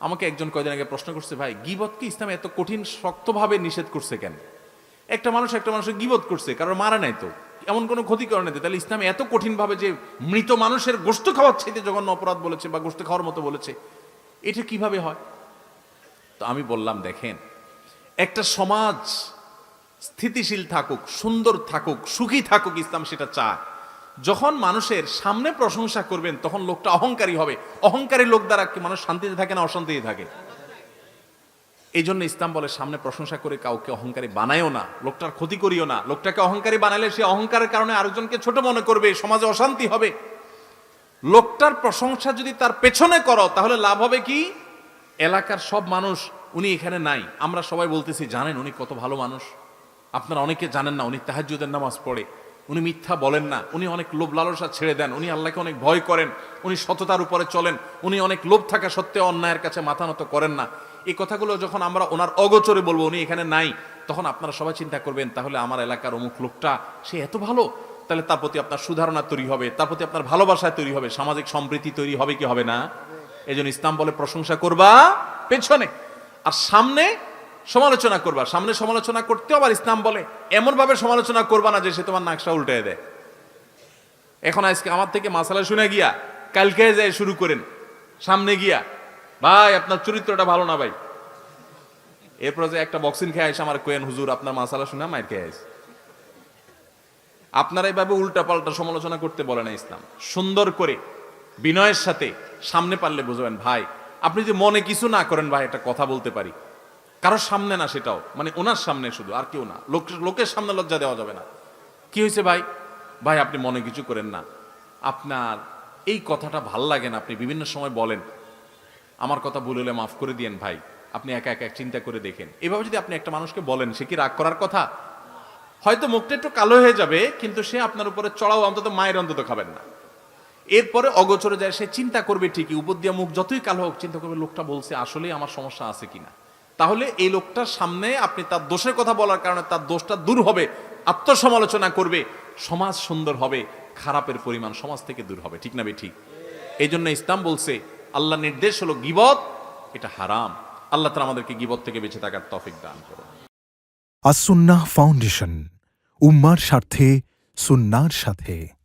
আমাকে একজন কয়দিন আগে প্রশ্ন করছে, ভাই গিবতকে ইসলাম এত কঠিন, শক্তভাবে নিষেধ করছে কেন? একটা মানুষ একটা মানুষের গিবত করছে কারণ মারা নাই তো। এমন কোনো ক্ষতি করে নাই। তাহলে ইসলাম এত কঠিনভাবে যে মৃত মানুষের গোষ্ঠ খাওয়ার চাইতে জঘন্য অপরাধ বলেছে বা গোষ্ঠ খাওয়ার মতো বলেছে, এটা কীভাবে হয়? তো আমি বললাম, দেখেন, একটা সমাজ স্থিতিশীল থাকুক, সুন্দর থাকুক, সুখী থাকুক ইসলাম, সেটা চায়। যখন মানুষের সামনে প্রশংসা করবেন, তখন লোকটা অহংকারী হবে। অহংকারী লোক দ্বারা কি মানুষ শান্তিতে থাকে না অশান্তিতে থাকে? এই জন্য ইসলাম বলে, সামনে প্রশংসা করে কাউকে অহংকারী বানায়ও না, লোকটার ক্ষতি করিও না। লোকটাকে অহংকারী বানালে সে অহংকারের কারণে আরেকজনকে ছোট মনে করবে, সমাজে অশান্তি হবে। লোকটার প্রশংসা যদি তার পেছনে করো, তাহলে লাভ হবে কি? এলাকার সব মানুষ, উনি এখানে নাই। আমরা সবাই বলতেছি, জানেন উনি কত ভালো মানুষ? আপনারা অনেকে জানেন না, উনি তাহাজ্জুদের নামাজ পড়ে। উনি মিথ্যা বলেন না। উনি অনেক লোভ লালসা ছেড়ে দেন। উনি আল্লাহকে অনেক ভয় করেন। উনি সততার উপরে চলেন। উনি অনেক লোভ থাকা সত্ত্বেও অন্যায়ের কাছে মাথা নত করেন না। এই কথাগুলো যখন আমরা ওনার অগোচরে বলব, উনি এখানে নাই, তখন আপনারা সবাই চিন্তা করবেন, তাহলে আমার এলাকার অমুক লোকটা, সে এত ভালো? তাহলে তার প্রতি আপনার সুধারণা তৈরি হবে, তার প্রতি আপনার ভালোবাসা তৈরি হবে, সামাজিক সম্প্রীতি তৈরি হবে কি হবে না? এই ইসলাম বলে প্রশংসা করবা পেছনে। আর সামনে সমালোচনা করবা, সামনে সমালোচনা করতে আবার ইসলাম বলে এমন ভাবে সমালোচনা করবা না যে সে তোমার নাকশা উল্টে দেয়। এখন আজকে আমার থেকে মাসালা শুনে গিয়া, কালকে যায় শুরু করেন, সামনে গিয়া, ভাই, আপনার চরিত্রটা ভালো না ভাই। এরপর যে একটা বক্সিং খেয়ে আসে আমার কোয়েন, হুজুর, আপনার মাসালা শুনে মায়ের খেয়ে আসে আপনারা এইভাবে উল্টা পাল্টা সমালোচনা করতে বলে না ইসলাম। সুন্দর করে, বিনয়ের সাথে সামনে পারলে বুঝবেন, ভাই, আপনি যে মনে কিছু না করেন ভাই, একটা কথা বলতে পারি। কারোর সামনে না সেটাও মানে ওনার সামনে শুধু, আর কেউ না। লোক লোকের সামনে লজ্জা দেওয়া যাবে না। কি হয়েছে ভাই? ভাই, আপনি মনে কিছু করেন না। আপনার এই কথাটা ভালো লাগে না, আপনি বিভিন্ন সময় বলেন। আমার কথা ভুল হলে মাফ করে দিয়েন ভাই। আপনি একা একা চিন্তা করে দেখেন। এভাবে যদি আপনি একটা মানুষকে বলেন, সে কি রাগ করার কথা? হয়তো মুখটা একটু কালো হয়ে যাবে, কিন্তু সে আপনার উপরে চড়াও, অন্তত মায়ের অন্তত খাবেন না। এরপরে অগোচরে যায়, সে চিন্তা করবে ঠিকই, উপর দিয়ে মুখ যতই কালো হোক, চিন্তা করবে, লোকটা বলছে, আসলেই আমার সমস্যা আছে কিনা? তাহলে এই লোকটার সামনে আপনি তার দোষের কথা বলার কারণে তার দোষটা দূর হবে, আত্মসমালোচনা করবে, সমাজ সুন্দর হবে, খারাপের পরিমাণ সমাজ থেকে দূর হবে, ঠিক না বে ঠিক? এই জন্য ইসলাম বলছে আল্লাহ নির্দেশ হলো গিবত, এটা হারাম। আল্লাহ তালা আমাদেরকে গিবত থেকে বেঁচে থাকার তফিক দান করুন। আসুন্নাহ ফাউন্ডেশন, উম্মার স্বার্থে, সুন্নার সাথে।